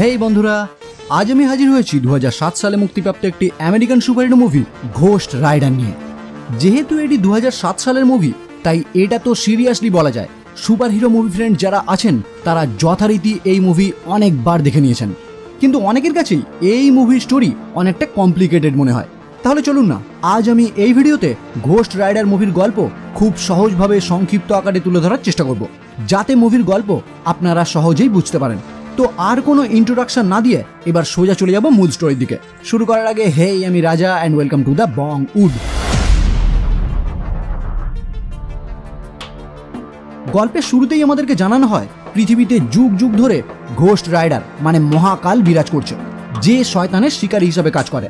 হেই বন্ধুরা, আজ আমি হাজির হয়েছি দু হাজার সাত সালে মুক্তিপ্রাপ্ত একটি American superhero movie Ghost Rider নিয়ে। যেহেতু এটি দু হাজার সাত সালের মুভি, তাই এটা তো সিরিয়াসলি বলা যায়। সুপারহিরো মুভি ফ্রেন্ড যারা আছেন, তারা যথারীতি এই মুভি অনেকবার দেখে নিয়েছেন। কিন্তু অনেকের কাছেই এই মুভির স্টোরি অনেকটা কমপ্লিকেটেড মনে হয়। তাহলে চলুন না, আজ আমি এই ভিডিওতে ঘোস্ট রাইডার মুভির গল্প খুব সহজভাবে সংক্ষিপ্ত আকারে তুলে ধরার চেষ্টা করব। যাতে মুভির গল্প আপনারা সহজেই বুঝতে পারেন। তো আর কোনো ইন্ট্রোডাকশন না দিয়ে এবার সোজা চলে যাব মূল স্টোরির দিকে। শুরু করার আগে হেই আমি Raja and welcome to the Bongwood গল্পের শুরুতেই আমাদেরকে জানানো হয়, পৃথিবীতে যুগ যুগ ধরে ঘোস্ট রাইডার মানে মহাকাল বিরাজ করছে, যে শয়তানের শিকারী হিসাবে কাজ করে।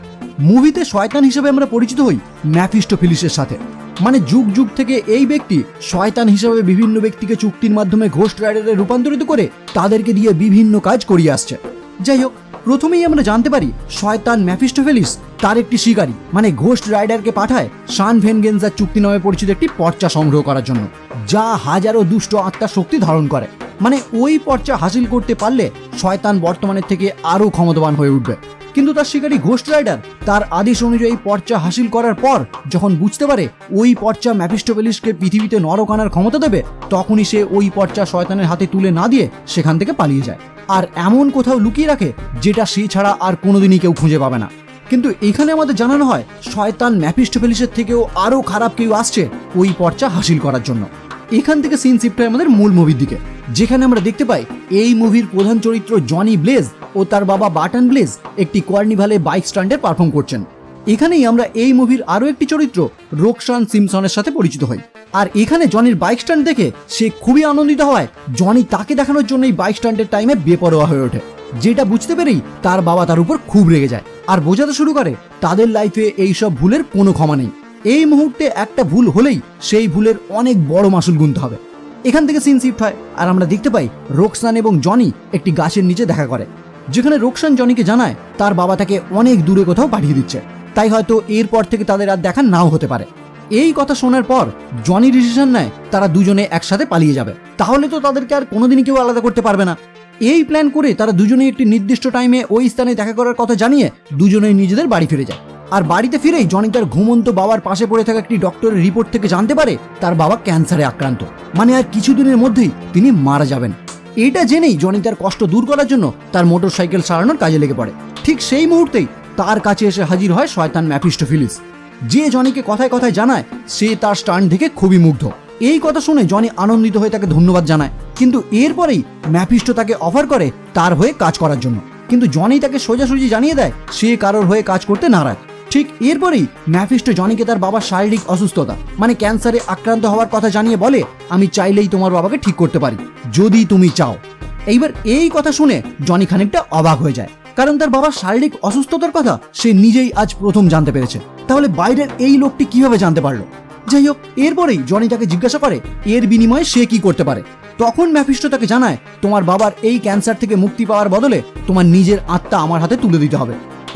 মুভিতে শয়তান হিসেবে আমরা পরিচিত হই ম্যাফিস্টো ফিলিসের সাথে। মানে যুগ যুগ থেকে এই ব্যক্তি শয়তান হিসেবে বিভিন্ন ব্যক্তিকে চুক্তির মাধ্যমে ঘোস্ট রাইডারে রূপান্তরিত করে তাদেরকে দিয়ে বিভিন্ন কাজ করিয়ে আসছে। যাই হোক, প্রথমেই আমরা জানতে পারি শয়তান ম্যাফিস্টোফেলিস তার একটি শিকারী মানে ঘোস্ট রাইডারকে পাঠায় শান ভেনগেন্সার চুক্তি নামে পরিচিত একটি পর্চা সংগ্রহ করার জন্য, যা হাজারো দুষ্ট আত্মার শক্তি ধারণ করে। মানে ওই পর্চা হাসিল করতে পারলে শয়তান বর্তমানের থেকে আরও ক্ষমতাবান হয়ে উঠবে। কিন্তু তার শিকারী ঘোস্ট রাইডার তার আদেশ অনুযায়ী পর্চা হাসিল করার পর যখন বুঝতে পারে ওই পর্চা ম্যাফিস্টোপেলিসকে পৃথিবীতে নরক আনার ক্ষমতা দেবে, তখনই সে ওই পর্চা শয়তানের হাতে তুলে না দিয়ে সেখান থেকে পালিয়ে যায়। আর এমন কোথাও লুকিয়ে রাখে যেটা সে ছাড়া আর কোনোদিনই কেউ খুঁজে পাবে না। কিন্তু এখানে আমাদের জানানো হয়, শয়তান ম্যাফিস্টোফেলিসের থেকেও আরও খারাপ কেউ আসছে ওই পর্চা হাসিল করার জন্য। এখান থেকে সিন শিফট হয় আমাদের মূল মুভির দিকে। যেখানে আমরা দেখতে পাই, এই মুভির প্রধান চরিত্র জনি ব্লেজ ও তার বাবা বাটন ব্লেজ একটি কোয়ার্নিভালে বাইক স্ট্যান্ডে পারফর্ম করছেন। এখানেই আমরা এই মুভির আরও একটি চরিত্র, রোকসান সিমসনের সাথে পরিচিত হই। আর এখানে জনির বাইক স্ট্যান্ড দেখে সে খুবই আনন্দিত হয়, জনি তাকে দেখানোর জন্য এই বাইক স্ট্যান্ডের টাইমে বেপরোয়া হয়ে ওঠে। যেটা বুঝতে পেরেই তার বাবা তার উপর খুব রেগে যায়। আর বোঝাতে শুরু করে, তাদের লাইফে এইসব ভুলের কোনো ক্ষমা নেই। এই মুহূর্তে একটা ভুল হলেই সেই ভুলের অনেক বড় মাসুল গুনতে হবে। এখান থেকে সিন শিফট হয়, আর আমরা দেখতে পাই রোকসান এবং জনি একটি গাছের নিচে দেখা করে। যেখানে রোকসান জনিকে জানায় তার বাবা তাকে অনেক দূরে কোথাও পাঠিয়ে দিচ্ছে। তাই হয়তো এরপর থেকে তাদের আর দেখা নাও হতে পারে। এই কথা শোনার পর জনি ডিসিশন নেয় তারা দুজনে একসাথে পালিয়ে যাবে। তাহলে তো তাদেরকে আর কোনোদিনই কেউ আলাদা করতে পারবে না। এই প্ল্যান করে তারা দুজনেই একটি নির্দিষ্ট টাইমে ওই স্থানে দেখা করার কথা জানিয়ে দুজনেই নিজেদের বাড়ি ফিরে যায়। আর বাড়িতে ফিরেই জনি তার ঘুমন্ত বাবার পাশে পড়ে থাকা একটি ডক্টরের রিপোর্ট থেকে জানতে পারে তার বাবা ক্যান্সারে আক্রান্ত। মানে আর কিছুদিনের মধ্যেই তিনি মারা যাবেন। এটা জেনেই জনি তার কষ্ট দূর করার জন্য তার মোটর সাইকেল সারানোর কাজে লেগে পড়ে। ঠিক সেই মুহূর্তেই তার কাছে এসে হাজির হয় শয়তান ম্যাফিস্টোফিলিস যে জনিকে কথায় কথায় জানায়, সে তার স্টান্ট দেখে খুবই মুগ্ধ। এই কথা শুনে জনি আনন্দিত হয়ে তাকে ধন্যবাদ জানায়। কিন্তু এরপরেই ম্যাফিস্টো তাকে অফার করে তার হয়ে কাজ করার জন্য। কিন্তু জনি তাকে সোজাসুজি জানিয়ে দেয়, সে কারোর হয়ে কাজ করতে নারাজ। ঠিক এরপরেই ম্যাফিস্টো জনিকে তার বাবার শারীরিক অসুস্থতা মানে ক্যান্সারে আক্রান্ত হওয়ার কথা জানিয়ে বলে, আমি চাইলেই তোমার বাবাকে ঠিক করতে পারি, যদি তুমি চাও। এইবার এই কথা শুনে জনি খানিকটা অবাক হয়ে যায়, কারণ তার বাবার শারীরিক অসুস্থতার কথা সে নিজেই আজ প্রথম জানতে পেরেছে। তাহলে বাইরের এই লোকটি কীভাবে জানতে পারল? যাই হোক এরপরেই জনি তাকে জিজ্ঞাসা করে, এর বিনিময়ে সে কি করতে পারে? তখন ম্যাফিস্টো তাকে জানায়, তোমার বাবার এই ক্যান্সার থেকে মুক্তি পাওয়ার বদলে তোমার নিজের আত্মা আমার হাতে তুলে দিতে হবে।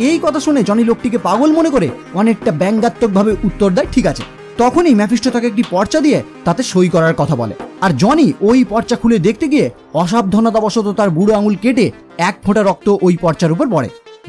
এই কথা শুনে জনি লোকটিকে পাগল মনে করে অনেকটা ব্যঙ্গাত্মকভাবে উত্তর দেয়, ঠিক আছে। তখনই ম্যাফিস্টো তাকে একটি পর্চা দিয়ে তাতে সই করার কথা বলে। আর জনি ওই পর্চা খুলে দেখতে গিয়ে অসাবধানতাবশত তার বুড়ো আঙুল কেটে এক ফোঁটা রক্ত ওই পর্চার উপর পড়ে।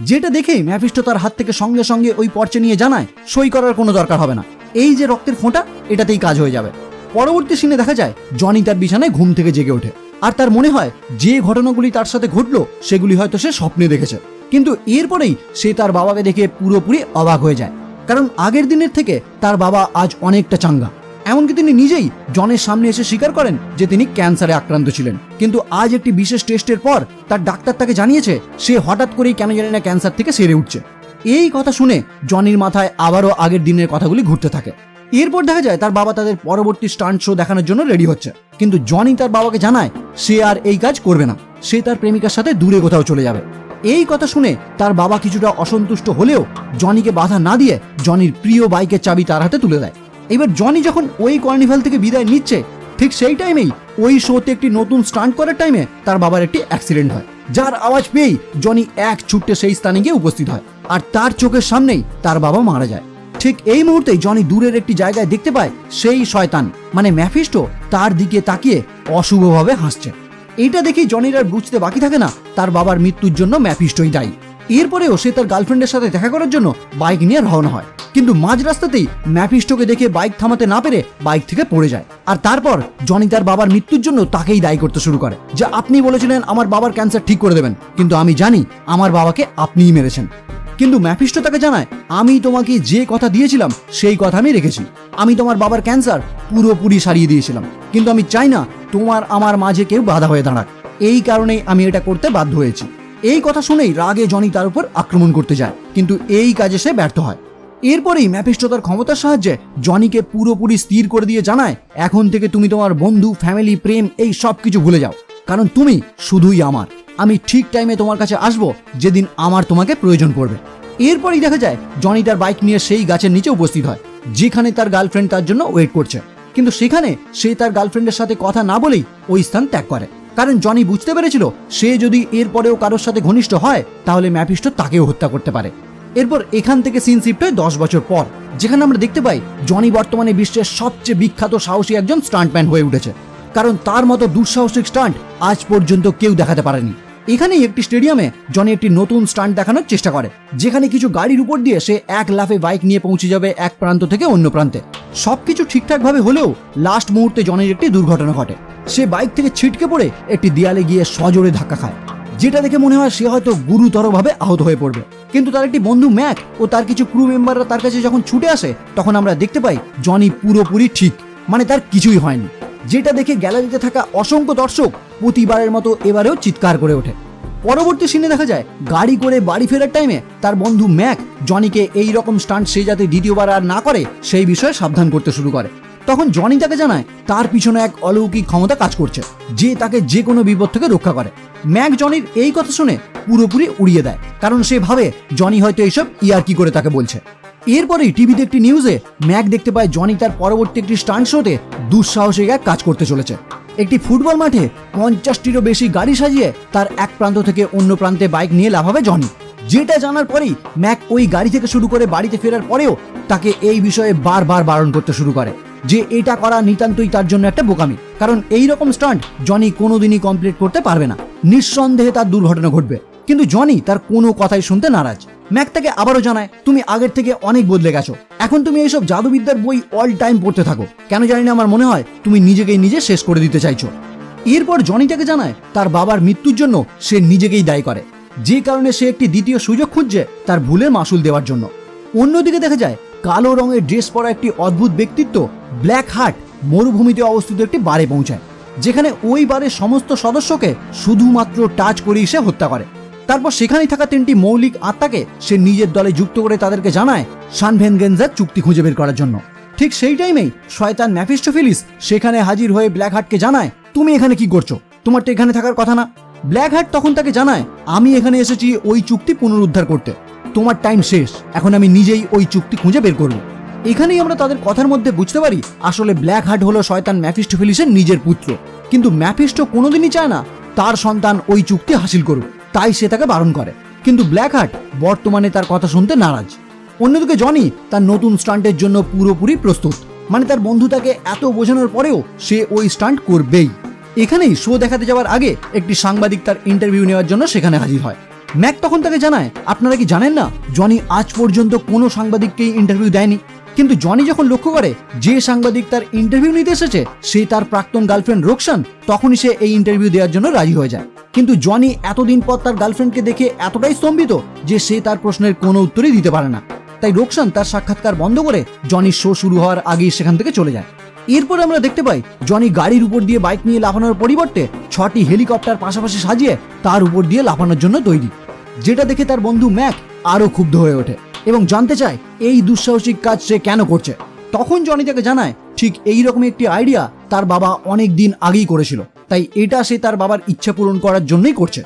যেটা দেখেই ম্যাফিস্টো তার হাত থেকে সঙ্গে সঙ্গে ওই পর্চা নিয়ে জানায়, সই করার কোনো দরকার হবে না। এই যে রক্তের ফোঁটা, এটাতেই কাজ হয়ে যাবে। পরবর্তী সিনে দেখা যায়, জনি তার বিছানায় ঘুম থেকে জেগে ওঠে। আর তার মনে হয়, যে ঘটনাগুলি তার সাথে ঘটলো, সেগুলি হয়তো সে স্বপ্নে দেখেছে। কিন্তু এরপরেই সে তার বাবাকে দেখে পুরোপুরি অবাক হয়ে যায়। কারণ আগের দিনের থেকে তার বাবা আজ অনেকটা চাঙ্গা। এমনকি তিনি নিজেই জনের সামনে এসে স্বীকার করেন যে তিনি ক্যান্সারে আক্রান্ত ছিলেন। কিন্তু আজ একটি বিশেষ টেস্টের পর তার ডাক্তার তাকে জানিয়েছে, সে হঠাৎ করেই কেন জানি না ক্যান্সার থেকে সেরে উঠছে। এই কথা শুনে জনির মাথায় আবারও আগের দিনের কথাগুলি ঘুরতে থাকে। এরপর দেখা যায় তার বাবা তাদের পরবর্তী স্টান্ট শো দেখানোর জন্য রেডি হচ্ছে। কিন্তু জনি তার বাবাকে জানায় সে আর এই কাজ করবে না। সে তার প্রেমিকার সাথে দূরে কোথাও চলে যাবে। এই কথা শুনে তার বাবা কিছুটা অসন্তুষ্ট হলেও জনিকে বাধা না দিয়ে জনির প্রিয় বাইকের চাবি তার হাতে তুলে দেয়। এবার জনি যখন ওই কর্নিভাল থেকে বিদায় নিচ্ছে, ঠিক সেই টাইমেই ওই শোতে একটি নতুন স্টান্ট করার টাইমে তার বাবার একটি অ্যাক্সিডেন্ট হয়, যার আওয়াজ পেয়েই জনি এক ছুট্টে সেই স্থানে গিয়ে উপস্থিত হয়। আর তার চোখের সামনেই তার বাবা মারা যায়। ঠিক এই মুহূর্তেই জনি দূরের একটি জায়গায় দেখতে পায় সেই শয়তান। মানে ম্যাফিস্টো তার দিকে তাকিয়ে অশুভভাবে হাসছে। এটা দেখেই জনির আর বুঝতে বাকি থাকে না তার বাবার মৃত্যুর জন্য ম্যাপিস্টই দায়ী। এরপরেও সে তার গার্লফ্রেন্ডের সাথে দেখা করার জন্য বাইক নিয়ে রওনা হয়। কিন্তু মাঝ রাস্তাতেই ম্যাপিস্টোকে দেখে বাইক থামাতে না পেরে বাইক থেকে পড়ে যায়। আর তারপর জনি তার বাবার মৃত্যুর জন্য তাকেই দায়ী করতে শুরু করে। যে আপনি বলেছিলেন আমার বাবার ক্যান্সার ঠিক করে দেবেন। কিন্তু আমি জানি আমার বাবাকে আপনিই মেরেছেন। কিন্তু ম্যাপিস্টো তাকে জানায়, আমি তোমাকে যে কথা দিয়েছিলাম, সেই কথা আমি রেখেছি। আমি তোমার বাবার ক্যান্সার পুরোপুরি সারিয়ে দিয়েছিলাম। কিন্তু আমি চাই না তোমার আমার মাঝে কেউ বাধা হয়ে দাঁড়াক। এই কারণেই আমি এটা করতে বাধ্য হয়েছি। এই কথা শুনেই রাগে জনি তার উপর আক্রমণ করতে যায়, কিন্তু এই কাজে সে ব্যর্থ হয়। এরপরেই ম্যাপিস্টো তার ক্ষমতার সাহায্যে জনিকে পুরোপুরি স্থির করে দিয়ে জানায়, এখন থেকে তুমি তোমার বন্ধু, ফ্যামিলি, প্রেম, এই সব কিছু ভুলে যাও। কারণ তুমি শুধুই আমার। আমি ঠিক টাইমে তোমার কাছে আসব, যেদিন আমার তোমাকে প্রয়োজন পড়বে। এরপরই দেখা যায় জনি তার বাইক নিয়ে সেই গাছের নিচে উপস্থিত হয়, যেখানে তার গার্লফ্রেন্ড তার জন্য ওয়েট করছে। কিন্তু সেখানে সে তার গার্লফ্রেন্ডের সাথে কথা না বলেই ওই স্থান ত্যাগ করে। কারণ জনি বুঝতে পেরেছিল, সে যদি এরপরেও কারোর সাথে ঘনিষ্ঠ হয়, তাহলে ম্যাপিস্টো তাকেও হত্যা করতে পারে। এরপর এখান থেকে সিন শিফট হয় দশ বছর পর, যেখানে আমরা দেখতে পাই জনি বর্তমানে বিশ্বের সবচেয়ে বিখ্যাত সাহসী একজন স্টান্টম্যান হয়ে উঠেছে। কারণ তার মতো দুঃসাহসিক স্টান্ট আজ পর্যন্ত কেউ দেখাতে পারেনি। এখানেই একটি স্টেডিয়ামে জনি একটি নতুন স্টান্ট দেখানোর চেষ্টা করে, যেখানে কিছু গাড়ির উপর দিয়ে সে এক লাফে বাইক নিয়ে পৌঁছে যাবে এক প্রান্ত থেকে অন্য প্রান্তে। সবকিছু ঠিকঠাকভাবে হলেও লাস্ট মুহূর্তে জনের একটি দুর্ঘটনা ঘটে। সে বাইক থেকে ছিটকে পড়ে একটি দেয়ালে গিয়ে সজোরে ধাক্কা খায়। যেটা দেখে মনে হয় সে হয়তো গুরুতরভাবে আহত হয়ে পড়বে। কিন্তু তার একটি বন্ধু ম্যাক ও তার কিছু ক্রু মেম্বাররা তার কাছে যখন ছুটে আসে, তখন আমরা দেখতে পাই জনি পুরোপুরি ঠিক। মানে তার কিছুই হয়নি। যেটা দেখে গ্যালারিতে থাকা অসংখ্য দর্শক প্রতিবারের মতো এবারেও চিৎকার করে ওঠে। পরবর্তী সিনে দেখা যায়, গাড়ি করে বাড়ি ফেরার টাইমে তার বন্ধু ম্যাক জনিকে এই রকম স্টান্ট সে যাতে দ্বিতীয়বার আর না করে, সেই বিষয়ে সাবধান করতে শুরু করে। তখন জনি তাকে জানায়, তার পিছনে এক অলৌকিক ক্ষমতা কাজ করছে, যে তাকে যে কোনো বিপদ থেকে রক্ষা করে। ম্যাক জনির এই কথা শুনে পুরোপুরি উড়িয়ে দেয়, কারণ সে ভাবে জনি হয়তো এইসব ইয়ার কি করে তাকে বলছে। এরপরেই টিভিতে একটি নিউজে ম্যাক দেখতে পায় জনি তার পরবর্তী একটি স্টান্ট শোতে দুঃসাহসিক এক কাজ করতে চলেছে। একটি ফুটবল মাঠে পঞ্চাশটিরও বেশি গাড়ি সাজিয়ে তার এক প্রান্ত থেকে অন্য প্রান্তে বাইক নিয়ে লাফাবে জনি। যেটা জানার পরেই ম্যাক ওই গাড়ি থেকে শুরু করে বাড়িতে ফেরার পরেও তাকে এই বিষয়ে বারবার বারণ করতে শুরু করে যে এটা করা নিতান্তই তার জন্য একটা বোকামি। কারণ এই রকম স্টান্ট জনি কোনোদিনই কমপ্লিট করতে পারবে না। নিঃসন্দেহে তার দুর্ঘটনা ঘটবে। কিন্তু জনি তার কোনো কথাই শুনতে নারাজ। ম্যাক তাকে আবারও জানায়, তুমি আগের থেকে অনেক বদলে গেছো। এখন তুমি এইসব জাদুবিদ্যার বই অল টাইম পড়তে থাকো। কেন জানি না আমার মনে হয় তুমি নিজেকেই নিজে শেষ করে দিতে চাইছো। এরপর জনি তাকে জানায়, তার বাবার মৃত্যুর জন্য সে নিজেকেই দায়ী করে। যে কারণে সে একটি দ্বিতীয় সুযোগ খুঁজছে তার ভুলের মাসুল দেওয়ার জন্য। অন্যদিকে দেখা যায়, কালো রঙের ড্রেস পরা একটি অদ্ভুত ব্যক্তিত্ব ব্ল্যাক হার্ট মরুভূমিতে অবস্থিত একটি বারে পৌঁছায়, যেখানে ওই বারের সমস্ত সদস্যকে শুধুমাত্র টাচ করেই সে হত্যা করে। তারপর সেখানেই থাকা তিনটি মৌলিক আত্মাকে সে নিজের দলে যুক্ত করে তাদেরকে জানায় সানভেন গেঞ্জার চুক্তি খুঁজে বের করার জন্য। ঠিক সেই টাইমেই শয়তান ম্যাফিস্টোফিলিস সেখানে হাজির হয়ে ব্ল্যাক হার্টকে জানায়, তুমি এখানে কি করছ? তোমার তো এখানে থাকার কথা না। ব্ল্যাক হার্ট তখন তাকে জানায়, আমি এখানে এসেছি ওই চুক্তি পুনরুদ্ধার করতে। তোমার টাইম শেষ। এখন আমি নিজেই ওই চুক্তি খুঁজে বের করব। এখানেই আমরা তাদের কথার মধ্যে বুঝতে পারি, আসলে ব্ল্যাক হার্ট হলো শয়তান ম্যাফিস্টোফিলিসের নিজের পুত্র। কিন্তু ম্যাফিস্টো কোনোদিনই চায় না তার সন্তান ওই চুক্তি হাসিল করুক। তাই সে তাকে বারণ করে। কিন্তু ব্ল্যাক হার্ট বর্তমানে তার কথা শুনতে নারাজ। অন্যদিকে জনি তার নতুন স্টান্টের জন্য পুরোপুরি প্রস্তুত। মানে তার বন্ধু তাকে এত বোঝানোর পরেও সে ওই স্টান্ট করবেই। এখানেই শো দেখাতে যাওয়ার আগে একটি সাংবাদিক তার ইন্টারভিউ নেওয়ার জন্য সেখানে হাজির হয়। ম্যাক তখন তাকে জানায়, আপনারা কি জানেন না জনি আজ পর্যন্ত কোনো সাংবাদিককেই ইন্টারভিউ দেয়নি? কিন্তু জনি যখন লক্ষ্য করে যে সাংবাদিক তার ইন্টারভিউ নিতে এসেছে, সে তার প্রাক্তন গার্লফ্রেন্ড রোকসান, তখনই সে এই ইন্টারভিউ দেওয়ার জন্য রাজি হয়ে যায়। কিন্তু জনি এতদিন পর তার গার্লফ্রেন্ডকে দেখে এতটাই স্তম্ভিত যে সে তার প্রশ্নের কোনো উত্তরই দিতে পারে না। তাই রোকসান তার সাক্ষাৎকার বন্ধ করে জনির শো শুরু হওয়ার আগেই সেখান থেকে চলে যায়। এরপর আমরা দেখতে পাই জনি গাড়ির উপর দিয়ে বাইক নিয়ে লাফানোর পরিবর্তে ছটি হেলিকপ্টার পাশাপাশি সাজিয়ে তার উপর দিয়ে লাফানোর জন্য তৈরি। যেটা দেখে তার বন্ধু ম্যাক আরও ক্ষুব্ধ হয়ে ওঠে এবং জানতে চায় এই দুঃসাহসিক কাজ সে কেন করছে। তখন জনি তাকে জানায়, ঠিক এই রকম একটি আইডিয়া তার বাবা অনেক দিন আগেই করেছিল। তাই এটা সে তার বাবার ইচ্ছা পূরণ করার জন্যই করছে।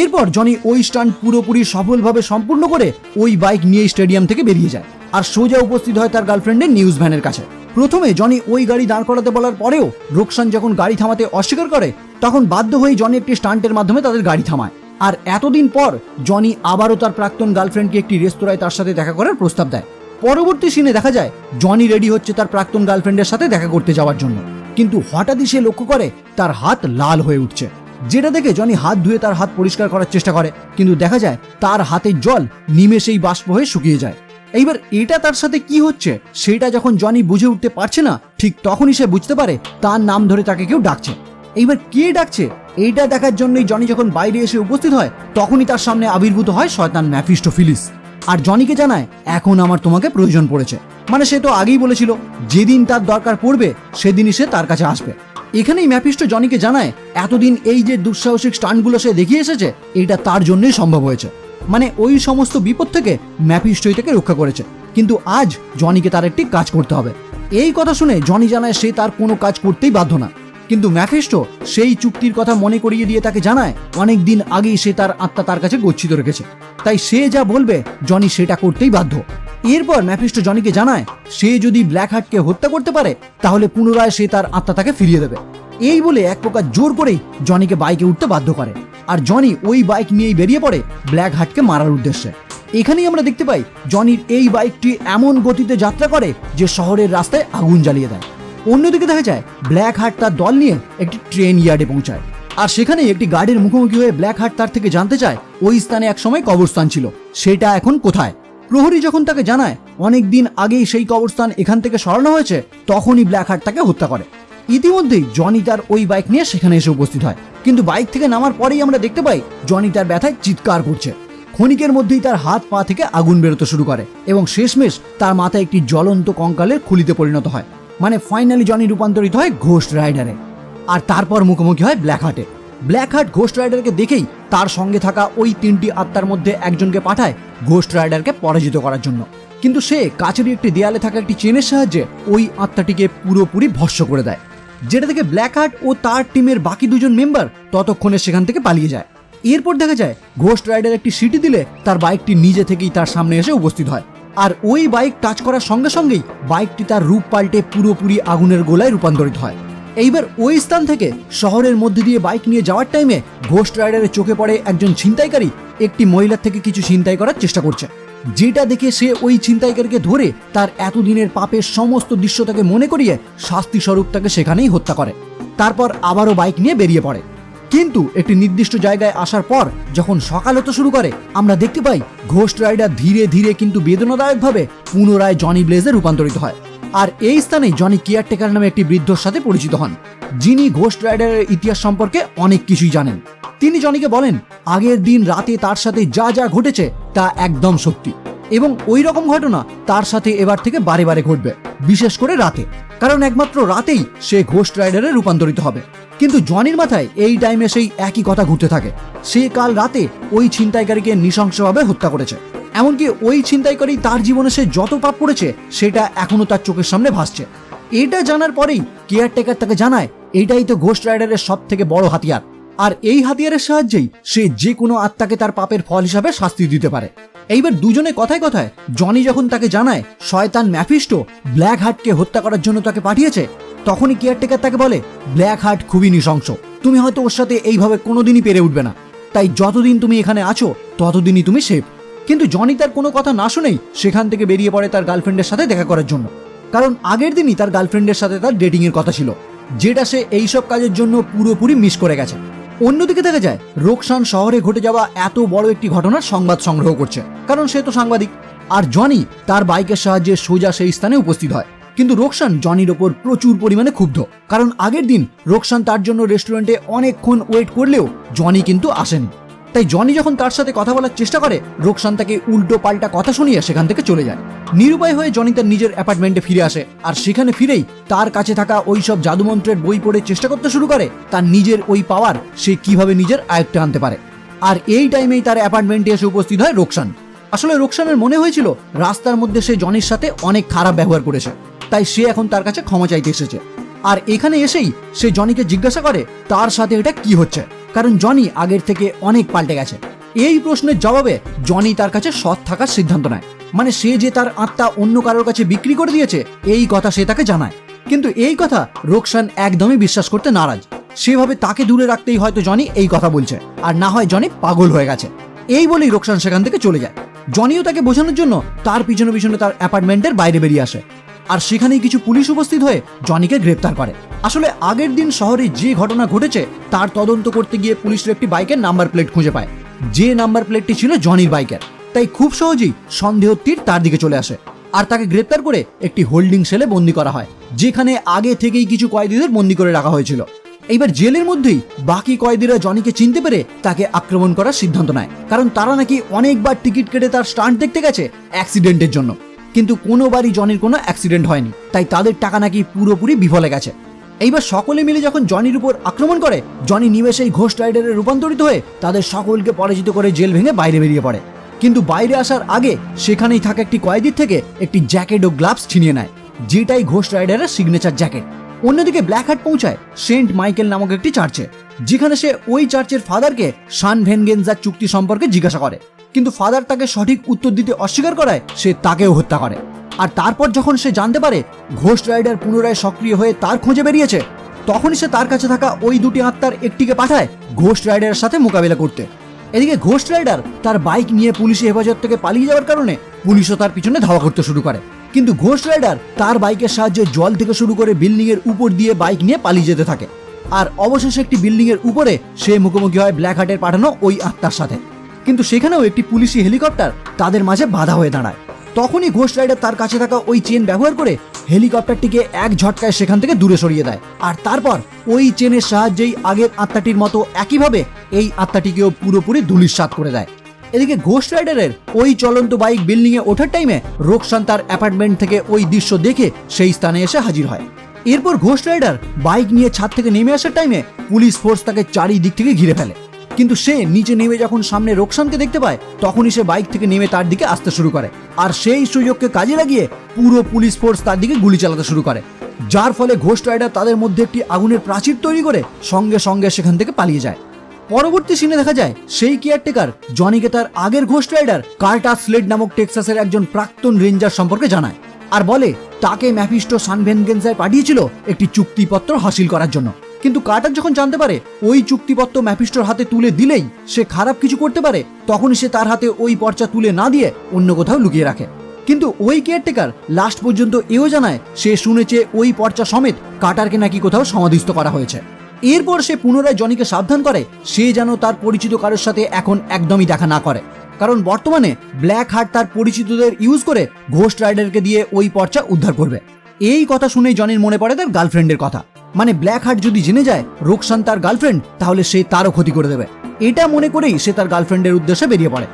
এরপর জনি ওই স্টান্ট পুরোপুরি সফলভাবে সম্পূর্ণ করে ওই বাইক নিয়ে স্টেডিয়াম থেকে বেরিয়ে যায় আর সোজা উপস্থিত হয় তার গার্লফ্রেন্ডের নিউজ ভ্যানের কাছে। প্রথমে জনি ওই গাড়ি দাঁড় করাতে বলার পরেও রোকসান যখন গাড়ি থামাতে অস্বীকার করে, তখন বাধ্য হয়ে জনি একটি স্টান্টের মাধ্যমে তাদের গাড়ি থামায়। আর এতদিন পর জনি আবারও তার প্রাক্তন গার্লফ্রেন্ডকে একটি রেস্তোরাঁয় তার সাথে দেখা করার প্রস্তাব দেয়। পরবর্তী সিনে দেখা যায়, জনি রেডি হচ্ছে তার প্রাক্তন গার্লফ্রেন্ডের সাথে দেখা করতে যাওয়ার জন্য। কিন্তু হঠাৎই সে লক্ষ্য করে তার হাত লাল হয়ে উঠছে। যেটা দেখে জনি হাত ধুয়ে তার হাত পরিষ্কার করার চেষ্টা করে, কিন্তু দেখা যায় তার হাতের জল নিমেষেই বাষ্প হয়ে শুকিয়ে যায়। এইবার এটা তার সাথে কি হচ্ছে, সেটা যখন জনি বুঝে উঠতে পারছে না, ঠিক তখনই সে বুঝতে পারে তার নাম ধরে তাকে কেউ ডাকছে। এইবার কে ডাকছে এইটা দেখার জন্যই জনি যখন বাইরে এসে উপস্থিত হয়, তখনই তার সামনে আবির্ভূত হয় শয়তান ম্যাফিস্টোফিলিস। আর জনিকে জানায়, এখন আমার তোমাকে প্রয়োজন পড়েছে। মানে সে তো আগেই বলেছিল, যেদিন তার দরকার পড়বে, সেদিনই সে তার কাছে আসবে। এখানেই ম্যাফিস্টো জনিকে জানায়, এতদিন এই যে দুঃসাহসিক স্টান্টগুলো সে দেখিয়ে এসেছে, এটা তার জন্যই সম্ভব হয়েছে। মানে ওই সমস্ত বিপদ থেকে ম্যাফিস্টোই তাকে রক্ষা করেছে। কিন্তু আজ জনিকে তার একটি কাজ করতে হবে। এই কথা শুনে জনি জানায়, সে তার কোনো কাজ করতেই বাধ্য না। কিন্তু ম্যাফিস্টো সেই চুক্তির কথা মনে করিয়ে দিয়ে তাকে জানায়, অনেক দিন আগেই সে তার আত্মা তার কাছে গচ্ছিত রেখেছে। তাই সে যা বলবে, জনি সেটা করতেই বাধ্য। এরপর ম্যাফিস্টো জনিকে জানায়, সে যদি ব্ল্যাক হার্টকে হত্যা করতে পারে, তাহলে পুনরায় সে তার আত্মা তাকে ফিরিয়ে দেবে। এই বলে এক প্রকার জোর করেই জনিকে বাইকে উঠতে বাধ্য করে। আর জনি ওই বাইক নিয়েই বেরিয়ে পড়ে ব্ল্যাক হার্টকে মারার উদ্দেশ্যে। এখানেই আমরা দেখতে পাই, জনির এই বাইকটি এমন গতিতে যাত্রা করে যে শহরের রাস্তায় আগুন জ্বালিয়ে দেয়। অন্যদিকে দেখা যায় ব্ল্যাক হার্ট তার দল নিয়ে একটি ট্রেন ইয়ার্ডে পৌঁছায়। আর সেখানে একটি গার্ডের মুখোমুখি হয়ে ব্ল্যাক হার্ট তার থেকে জানতে চায়, ওই স্থানে একসময় কবরস্থান ছিল। সেটা এখন কোথায়? প্রহরী যখন তাকে জানায়, অনেক দিন আগেই সেই কবরস্থান এখান থেকে সরানো হয়েছে, তখনই ব্ল্যাক হার্ট তাকে হত্যা করে। ইতিমধ্যেই জনি তার ওই বাইক নিয়ে সেখানে এসে উপস্থিত হয়। কিন্তু বাইক থেকে নামার পরেই আমরা দেখতে পাই জনি তার ব্যথায় চিৎকার করছে। ক্ষণিকের মধ্যেই তার হাত পা থেকে আগুন বেরোতে শুরু করে এবং শেষমেশ তার মাথায় একটি জ্বলন্ত কঙ্কালের খুলিতে পরিণত হয়। মানে ফাইনালি জনি রূপান্তরিত হয় ঘোস্ট রাইডারে আর তারপর মুখোমুখি হয় ব্ল্যাক হার্টে ব্ল্যাক হার্ট ঘোস্ট রাইডারকে দেখেই তার সঙ্গে থাকা ওই তিনটি আত্মার মধ্যে একজনকে পাঠায় ঘোস্ট রাইডারকে পরাজিত করার জন্য। কিন্তু সে কাছেরই একটি দেয়ালে থাকা একটি চেনের সাহায্যে ওই আত্মাটিকে পুরোপুরি ভস্য করে দেয়। যেটা থেকে ব্ল্যাক হার্ট ও তার টিমের বাকি দুজন মেম্বার ততক্ষণে সেখান থেকে পালিয়ে যায়। এরপর দেখা যায় ঘোস্ট রাইডার একটি সিটি দিলে তার বাইকটি নিজে থেকেই তার সামনে এসে উপস্থিত হয়। আর ওই বাইক টাচ করার সঙ্গে সঙ্গেই বাইকটি তার রূপ পাল্টে পুরোপুরি আগুনের গোলায় রূপান্তরিত হয়। এইবার ওই স্থান থেকে শহরের মধ্যে দিয়ে বাইক নিয়ে যাওয়ার টাইমে ঘোস্ট রাইডারের চোখে পড়ে একজন ছিনতাইকারী একটি মহিলার থেকে কিছু ছিনতাই করার চেষ্টা করছে। যেটা দেখে সে ওই ছিনতাইকারীকে ধরে তার এতদিনের পাপের সমস্ত দৃশ্য তাকে মনে করিয়ে শাস্তি স্বরূপ তাকে সেখানেই হত্যা করে। তারপর আবারও বাইক নিয়ে বেরিয়ে পড়ে। কিন্তু একটি নির্দিষ্ট জায়গায় আসার পর যখন সকাল হতে শুরু করে, আমরা দেখতে পাই ঘোস্ট রাইডার ধীরে ধীরে কিন্তু বেদনাদায়কভাবে পুনরায় জনি ব্লেজে রূপান্তরিত হয়। আর এই স্থানে জনি কেয়ারটেকার নামে একটি বৃদ্ধর সাথে পরিচিত হন, যিনি ঘোস্ট রাইডারের ইতিহাস সম্পর্কে অনেক কিছুই জানেন। তিনি জনিকে বলেন, আগের দিন রাতে তার সাথে যা যা ঘটেছে তা একদম সত্যি এবং ওই রকম ঘটনা তার সাথে এবার থেকে বারে বারে ঘটবে, বিশেষ করে রাতে। কারণ একমাত্র রাতেই সে ঘোস্ট রাইডারে রূপান্তরিত হবে। কিন্তু জনির মাথায় এই টাইমে সেই একই কথা ঘুরতে থাকে। সে কাল রাতে ওই ছিনতাইকারীকে নৃশংসভাবে হত্যা করেছে। এমনকি ওই ছিনতাইকারী তার জীবনে সে যত পাপ করেছে, সেটা এখনও তার চোখের সামনে ভাসছে। এটা জানার পরেই কেয়ারটেকার তাকে জানায়, এটাই তো ঘোস্ট রাইডারের সব থেকে বড় হাতিয়ার। আর এই হাতিয়ারের সাহায্যেই সে যে কোনো আত্মাকে তার পাপের ফল হিসাবে শাস্তি দিতে পারে। এইবার দুজনে কথায় কথায় জনি যখন তাকে জানায় শয়তান ম্যাফিস্টো ব্ল্যাক হার্টকে হত্যা করার জন্য তাকে পাঠিয়েছে, তখনই কেয়ারটেকার তাকে বলে, ব্ল্যাক হার্ট খুবই নৃশংস। তুমি হয়তো ওর সাথে এইভাবে কোনোদিনই পেরে উঠবে না। তাই যতদিন তুমি এখানে আছো, ততদিনই তুমি সেফ কিন্তু জনি তার কোনো কথা না শুনেই সেখান থেকে বেরিয়ে পড়ে তার গার্লফ্রেন্ডের সাথে দেখা করার জন্য। কারণ আগের দিনই তার গার্লফ্রেন্ডের সাথে তার ডেটিং এর কথা ছিল, যেটা সে এইসব কাজের জন্য পুরোপুরি মিস করে গেছে। অন্যদিকে দেখা যায়, রোকসান শহরে ঘটে যাওয়া এত বড় একটি ঘটনার সংবাদ সংগ্রহ করছে। কারণ সে তো সাংবাদিক। আর জনি তার বাইকের সাহায্যে সোজা সেই স্থানে উপস্থিত হয়। কিন্তু রোকসান জনির ওপর প্রচুর পরিমাণে ক্ষুব্ধ। কারণ আগের দিন রোকসান তার জন্য রেস্টুরেন্টে অনেকক্ষণ ওয়েট করলেও জনি কিন্তু আসেনি। তাই জনি যখন তার সাথে কথা বলার চেষ্টা করে, রোকসান তাকে উল্টো পাল্টা কথা শুনিয়ে সেখান থেকে চলে যায়। নিরুপায় হয়ে জনি তার নিজের অ্যাপার্টমেন্টে ফিরে আসে, আর সেখানে ফিরেই তার কাছে থাকা ওই সব জাদুমন্ত্রের বই পড়ে চেষ্টা করতে শুরু করে, তার নিজের ওই পাওয়ার সে কীভাবে নিজের আয়ত্তে আনতে পারে। আর এই টাইমেই তার অ্যাপার্টমেন্টে এসে উপস্থিত হয় রোকসান। আসলে রোকসানের মনে হয়েছিল, রাস্তার মধ্যে সে জনির সাথে অনেক খারাপ ব্যবহার করেছে, তাই সে এখন তার কাছে ক্ষমা চাইতে এসেছে। আর এখানে এসেই সে জনিকে জিজ্ঞাসা করে, তার সাথে এটা কি হচ্ছে? কারণ জনি আগের থেকে অনেক পাল্টে গেছে। এই প্রশ্নের জবাবে জনি তার কাছে সৎ থাকার সিদ্ধান্ত নেয়। মানে সে যে তার আত্মা অন্য কারোর কাছে বিক্রি করে দিয়েছে, এই কথা সে তাকে জানায়। কিন্তু এই কথা রোকসান একদমই বিশ্বাস করতে নারাজ। সেভাবে তাকে দূরে রাখতেই হয়তো জনি এই কথা বলছে, আর না হয় জনি পাগল হয়ে গেছে। এই বলেই রোকসান সেখান থেকে চলে যায়। জনিও তাকে বোঝানোর জন্য তার পিছনে পিছনে তার অ্যাপার্টমেন্টের বাইরে বেরিয়ে আসে। আর সেখানেই কিছু পুলিশ উপস্থিত হয়ে জনিকে গ্রেপ্তার করে। আসলে আগের দিন শহরে যে ঘটনা ঘটেছে, তার তদন্ত করতে গিয়ে পুলিশের একটি বাইকের নাম্বার প্লেট খুঁজে পায়। যে নাম্বার প্লেটটি ছিল জনির বাইকের। তাই খুব সহজেই সন্দেহ তীর তার দিকে চলে আসে। আর তাকে গ্রেপ্তার করে একটি হোল্ডিং সেলে বন্দি করা হয়, যেখানে আগে থেকেই কিছু কয়েদিদের বন্দি করে রাখা হয়েছিল। এইবার জেলের মধ্যেই বাকি কয়েদিরা জনিকে চিনতে পেরে তাকে আক্রমণ করার সিদ্ধান্ত নেয়। কারণ তারা নাকি অনেকবার টিকিট কেটে তার স্টান্ট দেখতে গেছে অ্যাক্সিডেন্টের জন্য। কিন্তু কোনোবারই জনির কোনো অ্যাক্সিডেন্ট হয়নি। তাই তাদের টাকা নাকি পুরোপুরি বিফলে গেছে। এইবার সকলে মিলে যখন জনির উপর আক্রমণ করে, জনি নিমেষেই ঘোষ রাইডারে রূপান্তরিত হয়ে তাদের সকলকে পরাজিত করে জেল ভেঙে বাইরে বেরিয়ে পড়ে। কিন্তু বাইরে আসার আগে সেখানেই থাকা একটি কয়েদির থেকে একটি জ্যাকেট ও গ্লাভস ছিনিয়ে নেয়, যেটাই ঘোষ রাইডারের সিগনেচার জ্যাকেট। অন্যদিকে ব্ল্যাক হাট পৌঁছায় সেন্ট মাইকেল নামক একটি চার্চে, যেখানে সে ওই চার্চের ফাদারকে সান ভেনগেনজার চুক্তি সম্পর্কে জিজ্ঞাসা করে। কিন্তু ফাদার তাকে সঠিক উত্তর দিতে অস্বীকার করায় সে তাকেও হত্যা করে। আর তারপর যখন সে জানতে পারে ঘোষ রাইডার পুনরায় সক্রিয় হয়ে তার খোঁজে বেরিয়েছে, তখনই সে তার কাছে থাকা ওই দুটি আত্মার একটিকে পাঠায় ঘোষ রাইডারের সাথে মোকাবিলা করতে। এদিকে ঘোষ রাইডার তার বাইক নিয়ে পুলিশি হেফাজত থেকে পালিয়ে যাওয়ার কারণে পুলিশও তার পিছনে ধাওয়া করতে শুরু করে। কিন্তু ঘোষ রাইডার তার বাইকের সাহায্যে জল থেকে শুরু করে বিল্ডিং এর উপর দিয়ে বাইক নিয়ে পালিয়ে যেতে থাকে। আর অবশেষে একটি বিল্ডিং এর উপরে সে মুখোমুখি হয় ব্ল্যাক হার্টের পাঠানো ওই আত্মার সাথে। কিন্তু সেখানেও একটি পুলিশি হেলিকপ্টার তাদের মাঝে বাধা হয়ে দাঁড়ায়। তখনই ঘোষ রাইডার তার কাছে থাকা ওই চেন ব্যবহার করে হেলিকপ্টারটিকে এক ঝটকায় সেখান থেকে দূরে সরিয়ে দেয়। আর তারপর ওই চেনের সাহায্যেই আগের আত্মাটির মতো একইভাবে এই আত্মাটিকেও পুরোপুরি ধুলিস্বাত করে দেয়। এদিকে ঘোষ রাইডারের ওই চলন্ত বাইক বিল্ডিংয়ে ওঠার টাইমে রোকসান তার অ্যাপার্টমেন্ট থেকে ওই দৃশ্য দেখে সেই স্থানে এসে হাজির হয়। এরপর ঘোষ রাইডার বাইক নিয়ে ছাদ থেকে নেমে আসার টাইমে পুলিশ ফোর্স তাকে চারিদিক থেকে ঘিরে ফেলে। কিন্তু সে নিচে নেমে যখন সামনে রোকসানকে দেখতে পায়, তখনই সে বাইক থেকে নেমে তার দিকে আসতে শুরু করে। আর সেই সুযোগকে কাজে লাগিয়ে পুরো পুলিশ ফোর্স তার দিকে গুলি চালাতে শুরু করে। যার ফলে ঘোষ রাইডার তাদের মধ্যে একটি আগুনের প্রাচীর তৈরি করে সঙ্গে সঙ্গে সেখান থেকে পালিয়ে যায়। পরবর্তী সিনে দেখা যায়, সেই কেয়ারটেকার জনিকে তার আগের ঘোস্ট রাইডার কার্টার স্লেড নামক টেক্সাসের একজন প্রাক্তন রেঞ্জার সম্পর্কে জানায়। আর বলে, তাকে ম্যাফিস্টো সানভেনগেন্সায় পাঠিয়েছিল একটি চুক্তিপত্র হাসিল করার জন্য। কিন্তু কার্টার যখন জানতে পারে ওই চুক্তিপত্র ম্যাফিস্টোর হাতে তুলে দিলেই সে খারাপ কিছু করতে পারে, তখনই সে তার হাতে ওই পর্চা তুলে না দিয়ে অন্য কোথাও লুকিয়ে রাখে। কিন্তু ওই কেয়ারটেকার লাস্ট পর্যন্ত এও জানায় সে শুনেছে ওই পর্চা সমেত কাটারকে নাকি কোথাও সমাধিস্থ করা হয়েছে। এরপর সে পুনরায় জনিকে সাবধান করে, সে যেন তার পরিচিত কারোর সাথে এখন একদমই দেখা না করে। কারণ বর্তমানে ব্ল্যাক হার্ট তার পরিচিতদের ইউজ করে ঘোস্ট রাইডারকে দিয়ে ওই পর্চা উদ্ধার করবে। এই কথা শুনেই জনির মনে পড়ে তার গার্লফ্রেন্ডের কথা। মানে ব্ল্যাক হার্ট যদি জেনে যায় রোকসান তার গার্লফ্রেন্ড তাহলে সে তারও ক্ষতি করে দেবে। এটা মনে করেই সে তার গার্লফ্রেন্ডের উদ্দেশ্যে বেরিয়ে পড়ে।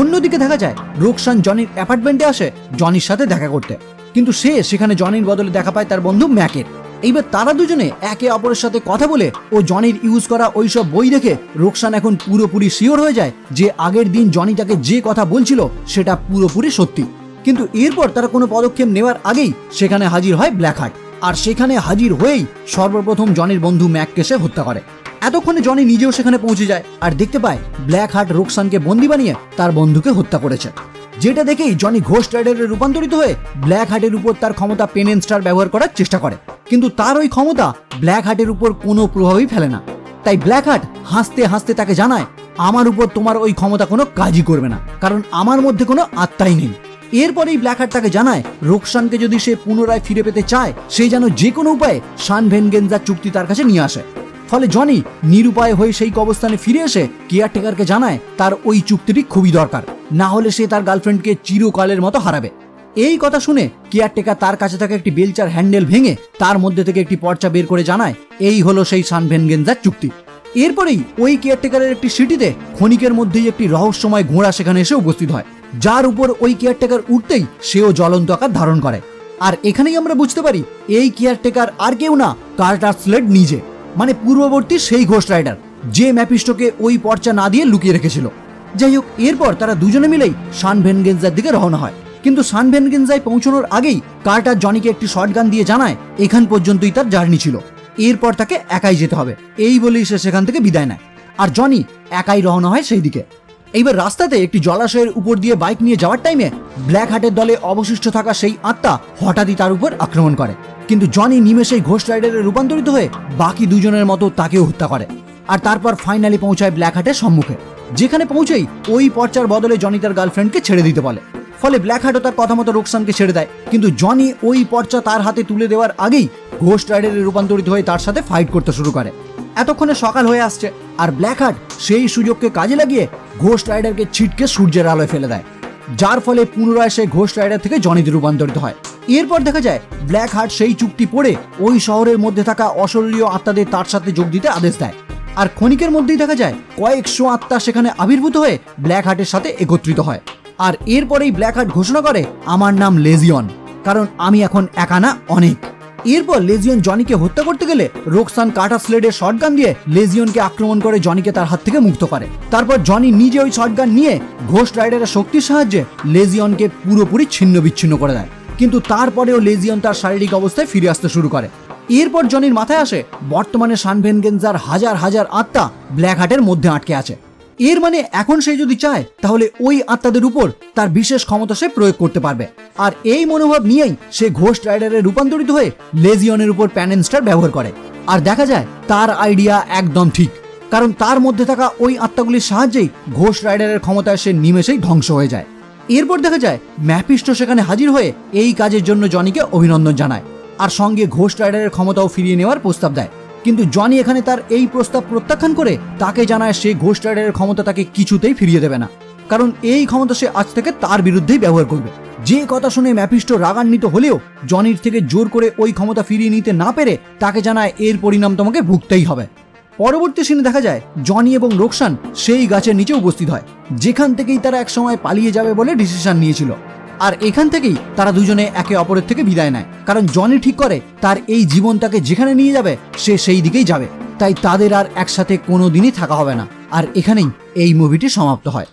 অন্যদিকে দেখা যায় রোকসান জনির অ্যাপার্টমেন্টে আসে জনির সাথে দেখা করতে। কিন্তু সে সেখানে জনির বদলে দেখা পায় তার বন্ধু ম্যাকের এইবার তারা দুজনে একে অপরের সাথে কথা বলে ও জনির ইউজ করা ওইসব বই দেখে রোকসান এখন পুরোপুরি শিওর হয়ে যায় যে আগের দিন জনি তাকে যে কথা বলছিল সেটা পুরোপুরি সত্যি। কিন্তু এরপর তারা কোনো পদক্ষেপ নেওয়ার আগেই সেখানে হাজির হয় ব্ল্যাক হার্ট আর সেখানে হাজির হয়েই সর্বপ্রথম জনির বন্ধু ম্যাককে সে হত্যা করে। এতক্ষণে জনি নিজেও সেখানে পৌঁছে যায় আর দেখতে পায় ব্ল্যাক হার্ট রোকসানকে বন্দি বানিয়ে তার বন্ধুকে হত্যা করেছে। যেটা দেখেই জনি ঘোষ রাইডারে রূপান্তরিত হয়ে ব্ল্যাক হার্টের উপর তার ক্ষমতা পেন এন্ড স্টার ব্যবহার করার চেষ্টা করে। কিন্তু তার ওই ক্ষমতা ব্ল্যাক হার্টের উপর কোনো প্রভাবই ফেলে না। তাই ব্ল্যাক হার্ট হাসতে হাসতে তাকে জানায়, আমার উপর তোমার ওই ক্ষমতা কোনো কাজই করবে না। কারণ আমার মধ্যে কোনো আত্মাই নেই। এরপরেই ব্ল্যাক হার্ট তাকে জানায়, রোকসানকে যদি সে পুনরায় ফিরে পেতে চায়, সে যেন যে কোনো উপায়ে শান ভেনগেনজার চুক্তি তার কাছে নিয়ে আসে। ফলে জনি নিরুপায় হয়ে সেই কবস্থানে ফিরে এসে কেয়ারটেকারকে জানায়, তার ওই চুক্তিটি খুবই দরকার। না হলে সে তার গার্লফ্রেন্ডকে চিরকালের মতো হারাবে। এই কথা শুনে কেয়ারটেকার তার কাছে থাকা একটি বেলচার হ্যান্ডেল ভেঙে তার মধ্যে থেকে একটি পর্চা বের করে জানায়, এই হলো সেই সানভেনগেনজার চুক্তি। এরপরেই ওই কেয়ারটেকারের একটি সিটিতে ক্ষণিকের মধ্যেই একটি রহস্যময় ঘোড়া সেখানে এসে উপস্থিত হয়, যার উপর ওই কেয়ারটেকার উঠতেই সেও জ্বলন্ত আকার ধারণ করে। আর এখানেই আমরা বুঝতে পারি, এই কেয়ারটেকার আর কেউ না, কার্টার স্লেড নিজে মানে পূর্ববর্তী সেই ঘোষ রাইডার, যে ম্যাপিস্টোকে ওই পর্চা না দিয়ে লুকিয়ে রেখেছিল। যাই হোক, এরপর তারা দুজনে মিলেই সান ভেনগেন্সার দিকে রওনা হয়। কিন্তু সান ভেনগেন্সায় পৌঁছানোর আগেই কার্টার জনিকে একটি শর্টগান দিয়ে জানায়, এখান পর্যন্তই তার জার্নি ছিল। এরপর তাকে একাই যেতে হবে। এই বলেই সে সেখান থেকে বিদায় নেয়। আর জনি একাই রওনা হয় সেই দিকে। এইবার রাস্তাতে একটি জলাশয়ের উপর দিয়ে বাইক নিয়ে যাওয়ার টাইমে ব্ল্যাক হার্টের দলে অবশিষ্ট থাকা সেই আত্মা হঠাৎই তার উপর আক্রমণ করে। কিন্তু জনি নিমেষেই ঘোষ রাইডারে রূপান্তরিত হয়ে বাকি দুজনের মতো তাকেও হত্যা করে। আর তারপর ফাইনালি পৌঁছায় ব্ল্যাক হার্টের সম্মুখে। যেখানে পৌঁছেই ওই পর্চার বদলে জনি তার গার্লফ্রেন্ডকে ছেড়ে দিতে বলে। ফলে ব্ল্যাক হার্টও তার কথা মতো রোকসানকে ছেড়ে দেয়। কিন্তু জনি ওই পর্চা তার হাতে তুলে দেওয়ার আগেই ঘোস্ট রাইডারে রূপান্তরিত হয়ে তার সাথে ফাইট করতে শুরু করে। এতক্ষণে সকাল হয়ে আসছে, আর ব্ল্যাক হার্ট সেই সুযোগকে কাজে লাগিয়ে ঘোস্ট রাইডারকে ছিটকে সূর্যের আলোয় ফেলে দেয়। যার ফলে পুনরায় সে ঘোস্ট রাইডার থেকে জনিতে রূপান্তরিত হয়। এরপর দেখা যায় ব্ল্যাক হার্ট সেই চুক্তি পড়ে ওই শহরের মধ্যে থাকা অশরীরীয় আত্মাদের তার সাথে যোগ দিতে আদেশ দেয়। আর ক্ষণিকের মধ্যেই দেখা যায়, কয়েকশো আত্মা সেখানে আবির্ভূত হয়ে ব্ল্যাক হার্টের সাথে একত্রিত হয়। আর এরপরেই ব্ল্যাক হার্ট ঘোষণা করে, আমার নাম লেজিয়ন কারণ আমি এখন একা না অনেক। এরপর লেজিয়ন জনিকে হত্যা করতে গেলে রোকসান কাটা স্লেডের শটগান দিয়ে লেজিয়নকে আক্রমণ করে জনিকে তার হাত থেকে মুক্ত করে। তারপর জনি নিজে ওই শটগান নিয়ে ঘোস্ট রাইডারের শক্তির সাহায্যে লেজিয়নকে পুরোপুরি ছিন্ন বিচ্ছিন্ন করে দেয়। কিন্তু তারপরেও লেজিয়ন তার শারীরিক অবস্থায় ফিরে আসতে শুরু করে। এরপর জনির মাথায় আসে, বর্তমানে সানভেনগেন্সার হাজার হাজার আত্মা ব্ল্যাক হার্টের মধ্যে আটকে আছে। এর মানে এখন সে যদি চায়, তাহলে ওই আত্মাদের উপর তার বিশেষ ক্ষমতা সে প্রয়োগ করতে পারবে। আর এই মনোভাব নিয়েই সে ঘোস্ট রাইডারে রূপান্তরিত হয়ে লেজিয়নের উপর প্যানেনস্টার ব্যবহার করে। আর দেখা যায়, তার আইডিয়া একদম ঠিক। কারণ তার মধ্যে থাকা ওই আত্মাগুলির সাহায্যেই ঘোস্ট রাইডারের ক্ষমতায় সে নিমেষেই ধ্বংস হয়ে যায়। এরপর দেখা যায় ম্যাপিস্ট সেখানে হাজির হয়ে এই কাজের জন্য জনিকে অভিনন্দন জানায়। আর সঙ্গে ঘোস্ট রাইডারের ক্ষমতাও ফিরিয়ে নেওয়ার প্রস্তাব দেয়। কিন্তু জনি এখানে তার এই প্রস্তাব প্রত্যাখ্যান করে তাকে জানায় সে ঘোস্ট রাইডারের ক্ষমতা তাকে কিছুতেই ফিরিয়ে দেবে না। কারণ এই ক্ষমতা সে আজ থেকে তার বিরুদ্ধেই ব্যবহার করবে। যে কথা শুনে ম্যাপিস্ট রাগান্বিত হলেও জনির থেকে জোর করে ওই ক্ষমতা ফিরিয়ে নিতে না পেরে তাকে জানায় এর পরিণাম তোমাকে ভুগতেই হবে। পরবর্তী সিনে দেখা যায় জনি এবং রোকসান সেই গাছের নিচে উপস্থিত হয়, যেখান থেকেই তারা একসময় পালিয়ে যাবে বলে ডিসিশন নিয়েছিল। আর এখান থেকেই তারা দুজনে একে অপরের থেকে বিদায় নেয়। কারণ জনি ঠিক করে, তার এই জীবন তাকে যেখানে নিয়ে যাবে, সে সেই দিকেই যাবে। তাই তাদের আর একসাথে কোনো দিনই থাকা হবে না। আর এখানেই এই মুভিটি সমাপ্ত হয়।